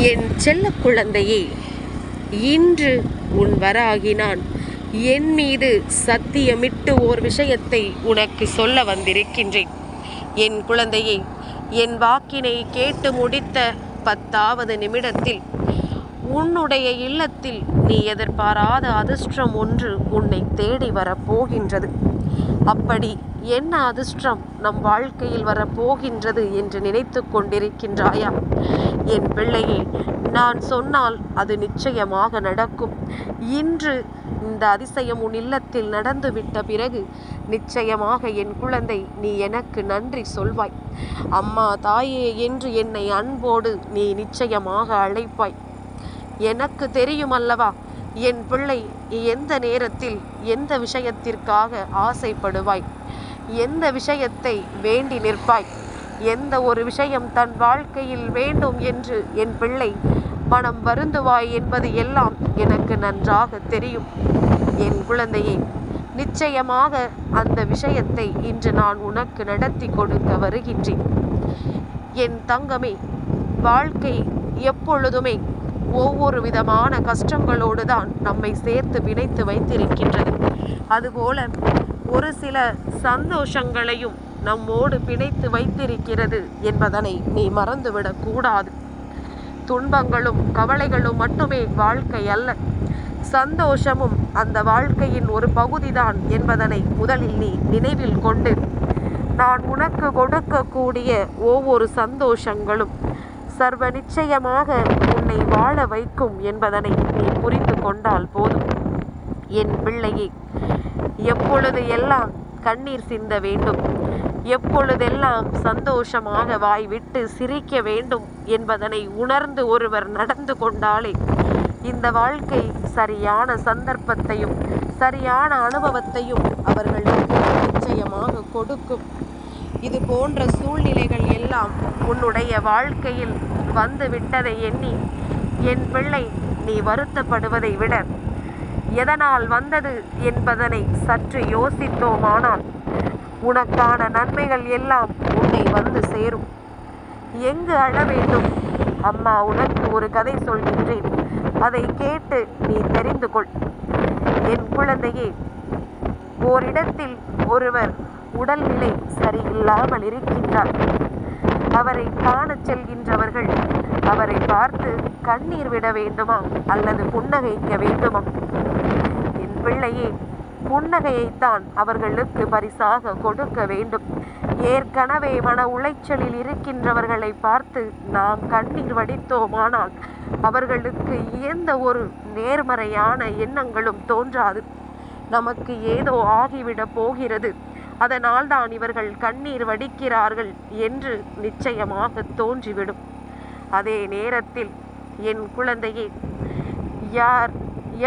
என் செல்ல குழந்தையே இன்று உன் வராகினான். என் மீது சத்தியமிட்டு ஓர் விஷயத்தை உனக்கு சொல்ல வந்திருக்கின்றேன். என் குழந்தையே என் வாக்கினை கேட்டு முடித்த பத்தாவது நிமிடத்தில் உன்னுடைய இல்லத்தில் நீ எதிர்பாராத அதிர்ஷ்டம் ஒன்று உன்னை தேடி வரப்போகின்றது. அப்படி என்ன அதிர்ஷ்டம் நம் வாழ்க்கையில் வரப்போகின்றது என்று நினைத்து கொண்டிருக்கின்றாயா? என் பிள்ளையே நான் சொன்னால் அது நிச்சயமாக நடக்கும். இன்று இந்த அதிசயம் உன் இல்லத்தில் நடந்துவிட்ட பிறகு நிச்சயமாக என் குழந்தை நீ எனக்கு நன்றி சொல்வாய். அம்மா தாயே என்று என்னை அன்போடு நீ நிச்சயமாக அழைப்பாய். எனக்கு தெரியும் அல்லவா என் பிள்ளை எந்த நேரத்தில் எந்த விஷயத்திற்காக ஆசைப்படுவாய்? எந்த விஷயத்தை வேண்டி நிற்பாய்? எந்த ஒரு விஷயம் தன் வாழ்க்கையில் வேண்டும் என்று என் பிள்ளை மனம் வருந்துவாய் என்பது எல்லாம் எனக்கு நன்றாக தெரியும். என் குழந்தையே நிச்சயமாக அந்த விஷயத்தை இன்று நான் உனக்கு நடத்தி கொடுக்க வருகின்றேன். என் தங்கமே வாழ்க்கை எப்பொழுதுமே ஒவ்வொரு விதமான கஷ்டங்களோடு தான் நம்மை சேர்த்து பிணைத்து வைத்திருக்கின்றது. அதுபோல ஒரு சில சந்தோஷங்களையும் நம்மோடு பிணைத்து வைத்திருக்கிறது என்பதனை நீ மறந்துவிடக்கூடாது துன்பங்களும் கவலைகளும் மட்டுமே வாழ்க்கை அல்ல. சந்தோஷமும் அந்த வாழ்க்கையின் ஒரு பகுதிதான் என்பதனை முதலில் நீ நினைவில் கொண்டு நான் உனக்கு கொடுக்கக்கூடிய ஒவ்வொரு சந்தோஷங்களும் சர்வ நிச்சயமாக உன்னை வாழ வைக்கும் என்பதனை நீ புரிந்து கொண்டால் போதும். என் பிள்ளையே எப்பொழுது எல்லாம் கண்ணீர் சிந்த வேண்டும் எப்பொழுதெல்லாம் சந்தோஷமாக வாய் விட்டு சிரிக்க வேண்டும் என்பதனை உணர்ந்து ஒருவர் நடந்து கொண்டாலே இந்த வாழ்க்கை சரியான சந்தர்ப்பத்தையும் சரியான அனுபவத்தையும் அவர்களுக்கு நிச்சயமாக கொடுக்கும். இது போன்ற சூழ்நிலைகள் எல்லாம் உன்னுடைய வாழ்க்கையில் வந்து விட்டதை எண்ணி என் பிள்ளை நீ வருத்தப்படுவதை விட எதனால் வந்தது என்பதனை சற்று யோசித்தோமானால் உனக்கான நன்மைகள் எல்லாம் உன்னை வந்து சேரும். எங்கு அழ வேண்டும்? அம்மா உனக்கு ஒரு கதை சொல்கின்றேன். அதை கேட்டு நீ தெரிந்து கொள். என் குழந்தையே ஓரிடத்தில் ஒருவர் உடல்நிலை சரியில்லாமல் இருக்கின்றார். அவரை காணச் செல்கின்றவர்கள். அவரை பார்த்து கண்ணீர் விட வேண்டுமா? அல்லது புன்னகைக்க வேண்டுமா? என் பிள்ளையே புன்னகையைத்தான் அவர்களுக்கு பரிசாக கொடுக்க வேண்டும். ஏற்கனவே மன உளைச்சலில் இருக்கின்றவர்களை பார்த்து நாம் கண்ணீர் வடித்தோமானால் அவர்களுக்கு எந்த ஒரு நேர்மறையான எண்ணங்களும் தோன்றாது. நமக்கு ஏதோ ஆகிவிடப் போகிறது. அதனால் தான் இவர்கள் கண்ணீர் வடிக்கிறார்கள் என்று நிச்சயமாக தோன்றிவிடும். அதே நேரத்தில் என் குழந்தையே யார்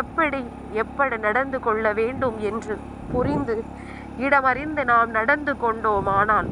எப்படி எப்படி நடந்து கொள்ள வேண்டும் என்று புரிந்து இடமறிந்து நாம் நடந்து கொண்டோமானால்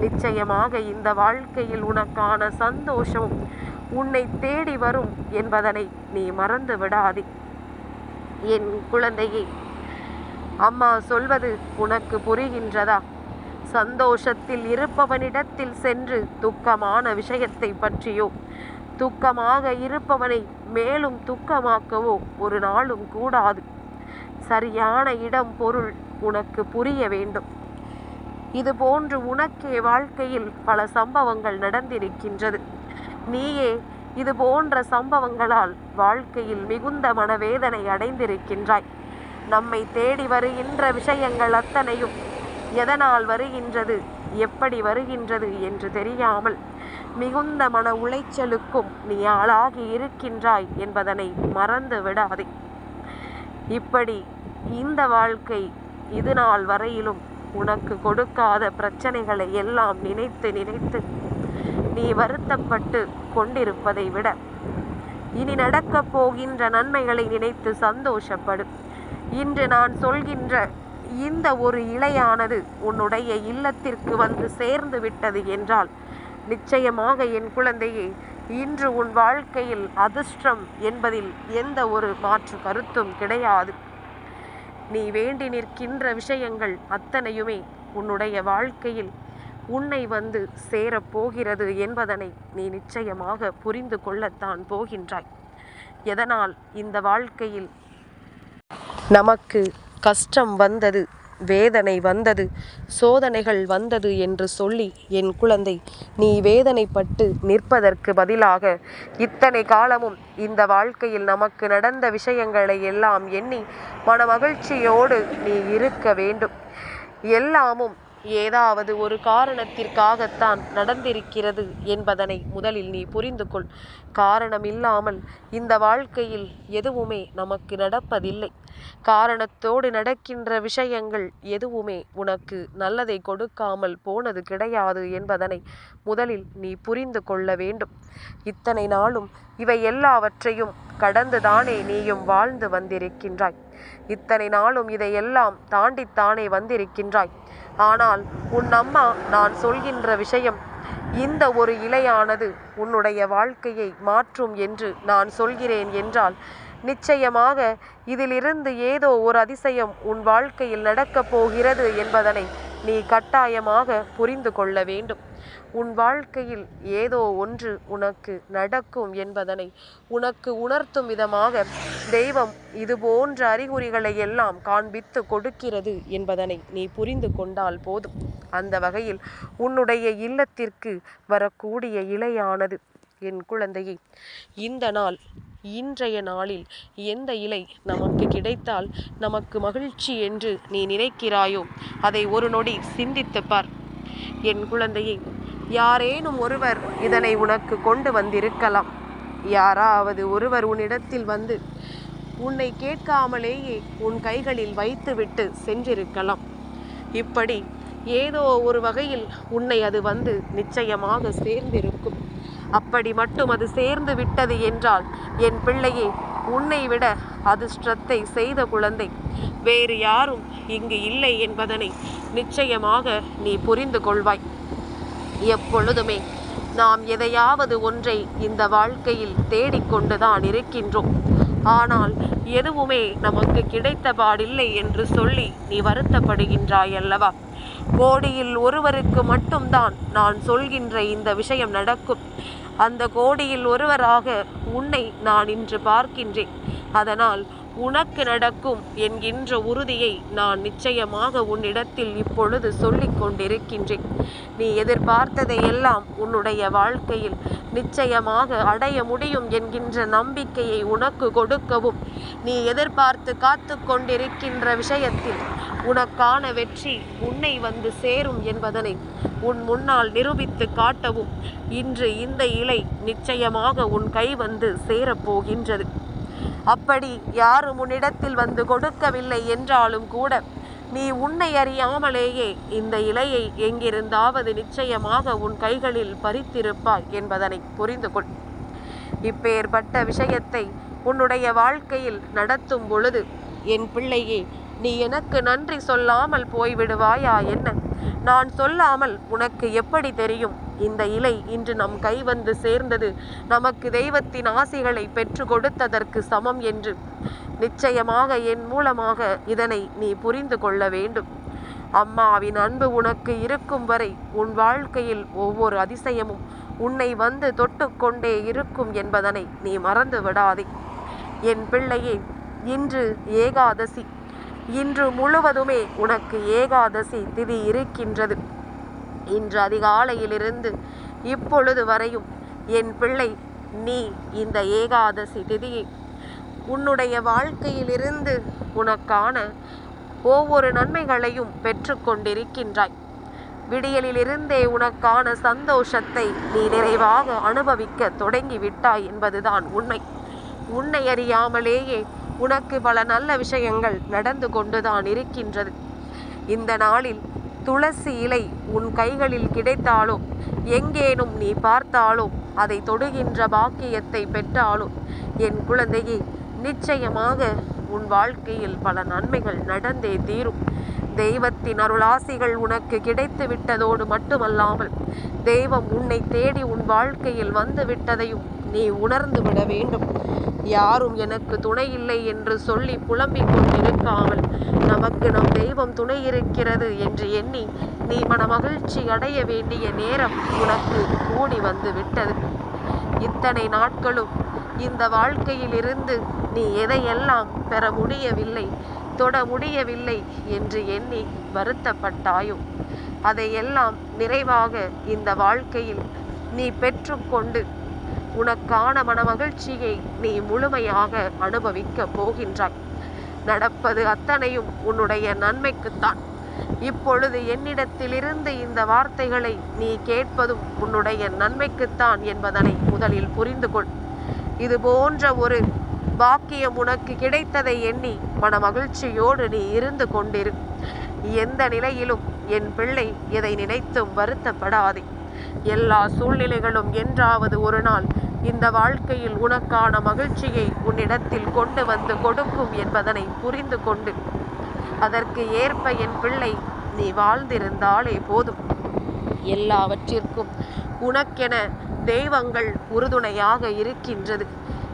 நிச்சயமாக இந்த வாழ்க்கையில் உனக்கான சந்தோஷம் உன்னை தேடி வரும் என்பதனை நீ மறந்து விடாதே என் குழந்தையை அம்மா சொல்வது உனக்கு புரிகின்றதா? சந்தோஷத்தில் இருப்பவனிடத்தில் சென்று துக்கமான விஷயத்தை பற்றியோ துக்கமாக இருப்பவனை மேலும் துக்கமாக்கவோ ஒரு நாளும் கூடாது. சரியான இடம் பொருள் உனக்கு புரிய வேண்டும். இது போன்று உனக்கே வாழ்க்கையில் பல சம்பவங்கள் நடந்திருக்கின்றது. நீயே இது போன்ற சம்பவங்களால் வாழ்க்கையில் மிகுந்த மனவேதனை அடைந்திருக்கின்றாய். நம்மை தேடி வருகின்ற விஷயங்கள் அத்தனையும் எதனால் வருகின்றது? எப்படி வருகின்றது என்று தெரியாமல் மிகுந்த மன உளைச்சலுக்கும் நீ ஆளாகி இருக்கின்றாய் என்பதனை மறந்து விடாதே. இப்படி இந்த வாழ்க்கை இது நாள் வரையிலும் உனக்கு கொடுக்காத பிரச்சனைகளை எல்லாம் நினைத்து நினைத்து நீ வருத்தப்பட்டு கொண்டிருப்பதை விட இனி நடக்கப் போகின்ற நன்மைகளை நினைத்து சந்தோஷப்படும் இன்று நான் சொல்கின்ற இந்த ஒரு இலையானது உன்னுடைய இல்லத்திற்கு வந்து சேர்ந்து விட்டது என்றால் நிச்சயமாக என் குழந்தையே இன்று உன் வாழ்க்கையில் அதிர்ஷ்டம் என்பதில் எந்த ஒரு மாற்று கருத்தும் கிடையாது. நீ வேண்டி நிற்கின்ற விஷயங்கள் அத்தனையுமே உன்னுடைய வாழ்க்கையில் உன்னை வந்து சேரப்போகிறது என்பதனை நீ நிச்சயமாக புரிந்து கொள்ளத்தான் போகின்றாய். எதனால் இந்த வாழ்க்கையில் நமக்கு கஷ்டம் வந்தது வேதனை வந்தது சோதனைகள் வந்தது என்று சொல்லி என் குழந்தை நீ வேதனைப்பட்டு நிற்பதற்கு பதிலாக இத்தனை காலமும் இந்த வாழ்க்கையில் நமக்கு நடந்த விஷயங்களை எல்லாம் எண்ணி மனமகிழ்ச்சியோடு நீ இருக்க வேண்டும். எல்லாமும் ஏதாவது ஒரு காரணத்திற்காகத்தான் நடந்திருக்கிறது என்பதனை முதலில் நீ புரிந்து கொள். காரணம் இல்லாமல் இந்த வாழ்க்கையில் எதுவுமே நமக்கு நடப்பதில்லை. காரணத்தோடு நடக்கின்ற விஷயங்கள் எதுவுமே உனக்கு நல்லதை கொடுக்காமல் போனது கிடையாது என்பதனை முதலில் நீ புரிந்து கொள்ள வேண்டும். இத்தனை நாளும் இவை எல்லாவற்றையும் கடந்துதானே நீயும் வாழ்ந்து வந்திருக்கின்றாய். இத்தனை நாளும் இதையெல்லாம் தாண்டித்தானே வந்திருக்கின்றாய். ஆனால் உன் அம்மா நான் சொல்கின்ற விஷயம் இந்த ஒரு இலையானது உன்னுடைய வாழ்க்கையை மாற்றும் என்று நான் சொல்கிறேன் என்றால் நிச்சயமாக இதிலிருந்து ஏதோ ஒரு அதிசயம் உன் வாழ்க்கையில் நடக்கப் போகிறது என்பதனை நீ கட்டாயமாக புரிந்து கொள்ள வேண்டும். உன் வாழ்க்கையில் ஏதோ ஒன்று உனக்கு நடக்கும் என்பதனை உனக்கு உணர்த்தும் விதமாக தெய்வம் இது போன்ற அறிகுறிகளை எல்லாம் காண்பித்து கொடுக்கிறது என்பதனை நீ புரிந்து கொண்டால் போதும். அந்த வகையில் உன்னுடைய இல்லத்திற்கு வரக்கூடிய இலையானது. என் குழந்தையை இந்த நாள் இன்றைய நாளில் எந்த இலை நமக்கு கிடைத்தால் நமக்கு மகிழ்ச்சி என்று நீ நினைக்கிறாயோ அதை ஒரு நொடி சிந்தித்து பார். என் குழந்தையை யாரேனும் ஒருவர் இதனை உனக்கு கொண்டு வந்திருக்கலாம். யாராவது ஒருவர் உன்னிடத்தில் வந்து உன்னை கேட்காமலேயே உன் கைகளில் வைத்துவிட்டு சென்றிருக்கலாம். இப்படி ஏதோ ஒரு வகையில் உன்னை அது வந்து நிச்சயமாக சேர்ந்திருக்கும். அப்படி மட்டும் அது சேர்ந்து விட்டது என்றால் என் பிள்ளையே உன்னை விட அதிர்ஷ்டத்தை செய்த குழந்தை. வேறு யாரும் இங்கு இல்லை என்பதனை நிச்சயமாக நீ புரிந்து கொள்வாய். எப்பொழுதுமே நாம் எதையாவது ஒன்றை இந்த வாழ்க்கையில் தேடிக்கொண்டுதான் இருக்கின்றோம். ஆனால் எதுவுமே நமக்கு கிடைத்த பாடில்லை என்று சொல்லி நீ வருத்தப்படுகின்றாய் அல்லவா? கோடியில் ஒருவருக்கு மட்டும்தான் நான் சொல்கின்ற இந்த விஷயம் நடக்கும். அந்த கோடியில் ஒருவராக உன்னை நான் இன்று பார்க்கின்றேன். அதனால் உனக்கு நடக்கும் என்கின்ற உறுதியை நான் நிச்சயமாக உன்னிடத்தில் இப்பொழுது சொல்லிக் கொண்டிருக்கின்றேன். நீ எதிர்பார்த்ததை எல்லாம் உன்னுடைய வாழ்க்கையில் நிச்சயமாக அடைய முடியும் என்கின்ற நம்பிக்கையை உனக்கு கொடுக்கவும் நீ எதிர்பார்த்து காத்து கொண்டிருக்கின்ற விஷயத்தில் உனக்கான வெற்றி உன்னை வந்து சேரும் என்பதனை உன் முன்னால் நிரூபித்து காட்டவும். இன்று இந்த இலை நிச்சயமாக உன் கை வந்து சேரப்போகின்றது அப்படி யாரும் உன்னிடத்தில் வந்து கொடுக்கவில்லை என்றாலும் கூட நீ உன்னை அறியாமலேயே இந்த இலையை எங்கிருந்தாவது நிச்சயமாக உன் கைகளில் பறித்திருப்பாய் என்பதனை புரிந்து கொள். இப்பேற்பட்ட விஷயத்தை உன்னுடைய வாழ்க்கையில் நடத்தும் பொழுது என் பிள்ளையே நீ எனக்கு நன்றி சொல்லாமல் போய்விடுவாயா என்ன? நான் சொல்லாமல் உனக்கு எப்படி தெரியும்? இந்த இலை இன்று நம் கை வந்து சேர்ந்தது. நமக்கு தெய்வத்தின் ஆசைகளை பெற்று கொடுத்ததற்கு சமம் என்று. நிச்சயமாக என் மூலமாக இதனை நீ புரிந்து கொள்ள வேண்டும். அம்மாவின் அன்பு உனக்கு இருக்கும் வரை உன் வாழ்க்கையில் ஒவ்வொரு அதிசயமும் உன்னை வந்து தொட்டுக்கொண்டே இருக்கும் என்பதனை நீ மறந்து விடாதே. என் பிள்ளையே இன்று ஏகாதசி. இன்று முழுவதுமே உனக்கு ஏகாதசி திதி இருக்கின்றது. இன்று அதிகாலையிலிருந்து இப்பொழுது வரையும் என் பிள்ளை நீ இந்த ஏகாதசி திதியை உன்னுடைய வாழ்க்கையிலிருந்து உனக்கான ஒவ்வொரு நன்மைகளையும் பெற்றுக்கொண்டிருக்கின்றாய். விடியலிலிருந்தே உனக்கான சந்தோஷத்தை நீ நிறைவாக அனுபவிக்க தொடங்கிவிட்டாய் என்பதுதான் உண்மை. உன்னை அறியாமலேயே உனக்கு பல நல்ல விஷயங்கள் நடந்து கொண்டுதான் இருக்கின்றது. இந்த நாளில் துளசி இலை உன் கைகளில் கிடைத்தாலோ எங்கேனும் நீ பார்த்தாலோ அதை தொடுகின்ற பாக்கியத்தை பெற்றாலோ என் குழந்தையே நிச்சயமாக உன் வாழ்க்கையில் பல நன்மைகள் நடந்தே தீரும். தெய்வத்தின் அருளாசிகள் உனக்கு கிடைத்து விட்டதோடு மட்டுமல்லாமல் தெய்வம் உன்னை தேடி உன் வாழ்க்கையில் வந்து விட்டதையும் நீ உணர்ந்து விட வேண்டும். யாரும் எனக்கு துணை இல்லை என்று சொல்லி புலம்பிக் கொண்டிருக்காமல் நமக்கு நம் தெய்வம் துணை இருக்கிறது என்று எண்ணி நீ மனமகிழ்ச்சி அடைய வேண்டிய நேரம் உனக்கு கூடி வந்து விட்டது. இத்தனை நாட்களும் இந்த வாழ்க்கையிலிருந்து நீ எதையெல்லாம் பெற முடியவில்லை தொட முடியவில்லை என்று எண்ணி வருத்தப்பட்டாயோ? அதையெல்லாம் நிறைவாக இந்த வாழ்க்கையில் நீ பெற்றுக்கொண்டு உனக்கான மனமகிழ்ச்சியை நீ முழுமையாக அனுபவிக்கப் போகின்றாய். நடப்பது அத்தனையும் உன்னுடைய நன்மைக்குத்தான். இப்பொழுது என்னிடத்திலிருந்து இந்த வார்த்தைகளை நீ கேட்பதும் உன்னுடைய நன்மைக்குத்தான் என்பதனை முதலில் புரிந்து கொள். இது போன்ற ஒரு பாக்கியம் உனக்கு கிடைத்ததை எண்ணி மனமகிழ்ச்சியோடு நீ இருந்து கொண்டிரு. எந்த நிலையிலும் என் பிள்ளை எதை நினைத்தும் வருத்தப்படாதே. எல்லா சூழ்நிலைகளும் என்றாவது ஒரு நாள் இந்த வாழ்க்கையில் உனக்கான மகிழ்ச்சியை உன்னிடத்தில் கொண்டு வந்து கொடுக்கும் என்பதனை புரிந்து கொண்டு அதற்கு ஏற்ப என் பிள்ளை நீ வாழ்ந்திருந்தாலே போதும். எல்லாவற்றிற்கும் உனக்கென தெய்வங்கள் உறுதுணையாக இருக்கின்றது.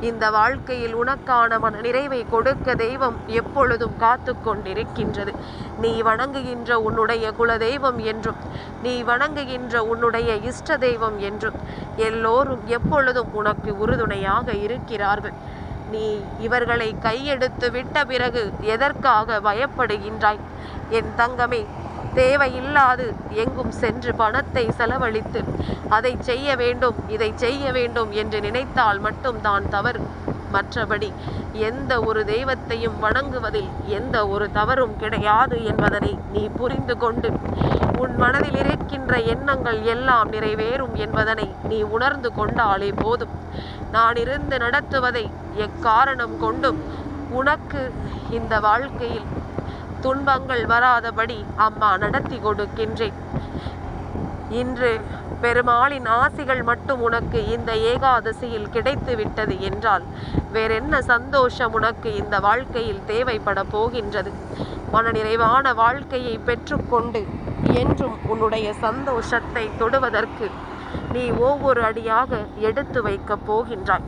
இந்த வாழ்க்கையில் உனக்கான மன நிறைவை கொடுக்க தெய்வம் எப்பொழுதும் காத்து கொண்டிருக்கின்றது நீ வணங்குகின்ற உன்னுடைய குல தெய்வம் என்றும் நீ வணங்குகின்ற உன்னுடைய இஷ்ட தெய்வம் என்றும் எல்லோரும் எப்பொழுதும் உனக்கு உறுதுணையாக இருக்கிறார்கள். நீ இவர்களை கையெடுத்து விட்ட பிறகு எதற்காக பயப்படுகின்றாய்? என் தங்கமே தேவையில்லாது எங்கும் சென்று பணத்தை செலவழித்து அதை செய்ய வேண்டும் இதை செய்ய வேண்டும் என்று நினைத்தால் மட்டும் தான் தவறு. மற்றபடி எந்த ஒரு தெய்வத்தையும் வணங்குவதில் எந்த ஒரு தவறும் கிடையாது என்பதனை நீ புரிந்து கொண்டு உன் மனதில் இருக்கின்ற எண்ணங்கள் எல்லாம் நிறைவேறும் என்பதனை நீ உணர்ந்து கொண்டாலே போதும். நான் இருந்து நடத்துவதை எக்காரணம் கொண்டும் உனக்கு இந்த வாழ்க்கையில் துன்பங்கள் வராதபடி அம்மா நடத்தி கொடுக்கின்றேன். இன்று பெருமாளின் ஆசிகள் மட்டும் உனக்கு இந்த ஏகாதசியில் கிடைத்து விட்டது என்றால் வேறென்ன சந்தோஷம் உனக்கு இந்த வாழ்க்கையில் தேவைப்பட போகின்றது? மனநிறைவான வாழ்க்கையை பெற்றுக்கொண்டு என்றும் உன்னுடைய சந்தோஷத்தை தொடுவதற்கு நீ ஒவ்வொரு அடியாக எடுத்து வைக்கப் போகின்றாய்.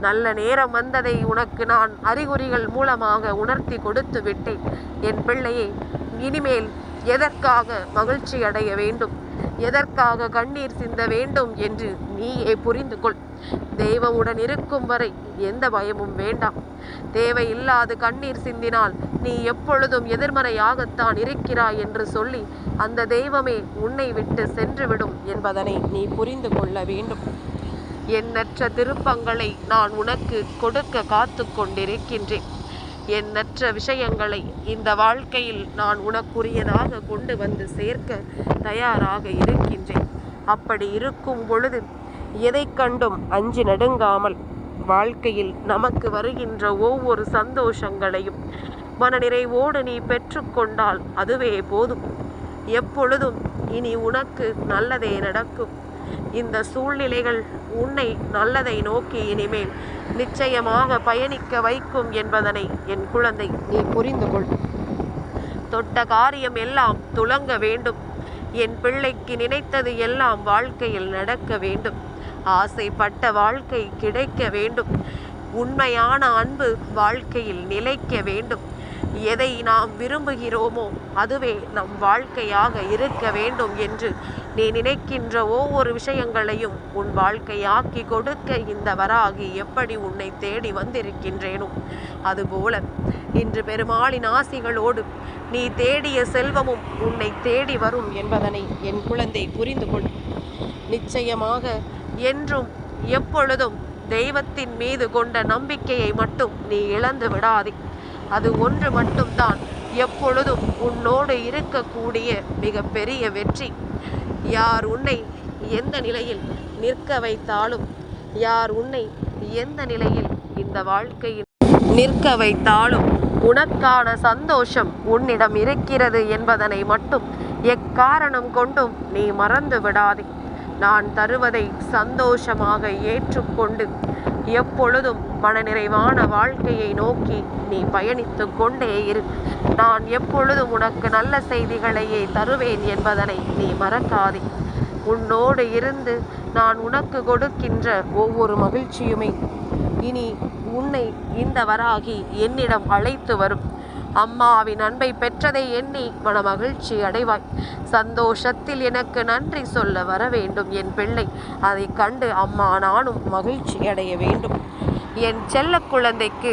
நல்ல நேரம் வந்ததை உனக்கு நான் அறிகுறிகள் மூலமாக உணர்த்தி கொடுத்து விட்டேன். என் பிள்ளையை இனிமேல் எதற்காக மகிழ்ச்சி அடைய வேண்டும்? எதற்காக கண்ணீர் சிந்த வேண்டும் என்று நீயே புரிந்து கொள். தெய்வமுடன் இருக்கும் வரை எந்த பயமும் வேண்டாம். தேவையில்லாது கண்ணீர் சிந்தினால் நீ எப்பொழுதும் எதிர்மறையாகத்தான் இருக்கிறாய் என்று சொல்லி அந்த தெய்வமே உன்னை விட்டு சென்றுவிடும் என்பதனை நீ புரிந்து கொள்ள வேண்டும். எண்ணற்ற திருப்பங்களை நான் உனக்கு கொடுக்க காத்து கொண்டிருக்கின்றேன் எண்ணற்ற விஷயங்களை இந்த வாழ்க்கையில் நான் உனக்குரியதாக கொண்டு வந்து சேர்க்க தயாராக இருக்கின்றேன். அப்படி இருக்கும் பொழுது எதை கண்டும் அஞ்சு நடுங்காமல் வாழ்க்கையில் நமக்கு வருகின்ற ஒவ்வொரு சந்தோஷங்களையும் மனநிறைவோடு நீ பெற்றுக்கொண்டால் அதுவே போதும். எப்பொழுதும் இனி உனக்கு நல்லதே நடக்கும். இந்த சூழ்நிலைகள் உன்னை நல்லதை நோக்கி இனிமேல் நிச்சயமாக பயணிக்க வைக்கும் என்பதனை என் குழந்தை நீ புரிந்து கொள். தொட்ட காரியம் எல்லாம் துலங்க வேண்டும். என் பிள்ளைக்கு நினைத்தது எல்லாம் வாழ்க்கையில் நடக்க வேண்டும். ஆசைப்பட்ட வாழ்க்கை கிடைக்க வேண்டும். உண்மையான அன்பு வாழ்க்கையில் நிலைக்க வேண்டும். எதை நாம் விரும்புகிறோமோ அதுவே நம் வாழ்க்கையாக இருக்க வேண்டும் என்று நீ நினைக்கின்ற ஒவ்வொரு விஷயங்களையும் உன் வாழ்க்கையாக்கி கொடுக்க இந்த வராகி எப்படி உன்னை தேடி வந்திருக்கின்றேனோ அதுபோல இன்று பெருமாளின் ஆசிகளோடு நீ தேடிய செல்வமும் உன்னை தேடி வரும் என்பதனை என் குழந்தை புரிந்து கொள். நிச்சயமாக என்றும் எப்பொழுதும் தெய்வத்தின் மீது கொண்ட நம்பிக்கையை மட்டும் நீ இழந்து விடாதே. அது ஒன்று மட்டும்தான் எப்பொழுதும் உன்னோடு இருக்கக்கூடிய மிகப்பெரிய வெற்றி. யார் உன்னை எந்த நிலையில் நிற்க வைத்தாலும்? யார் உன்னை எந்த நிலையில் இந்த வாழ்க்கையில் நிற்க வைத்தாலும்? உனக்கான சந்தோஷம் உன்னிடம் இருக்கிறது என்பதனை மட்டும் எக்காரணம் கொண்டும் நீ மறந்து விடாதே. நான் தருவதை சந்தோஷமாக ஏற்றுக்கொண்டு எப்பொழுதும் மனநிறைவான வாழ்க்கையை நோக்கி நீ பயணித்து கொண்டே இரு. நான் எப்பொழுதும் உனக்கு நல்ல செய்திகளையே தருவேன் என்பதனை நீ மறக்காதே. உன்னோடு இருந்து நான் உனக்கு கொடுக்கின்ற ஒவ்வொரு மகிழ்ச்சியுமே இனி உன்னை இந்த வராகி என்னிடம் அழைத்து வரும். அம்மாவின் அன்பை பெற்றதை எண்ணி மன மகிழ்ச்சி அடைவாய். சந்தோஷத்தில் எனக்கு நன்றி சொல்ல வர வேண்டும். என் பிள்ளை அதை கண்டு அம்மா நானும் மகிழ்ச்சி அடைய வேண்டும். என் செல்ல குழந்தைக்கு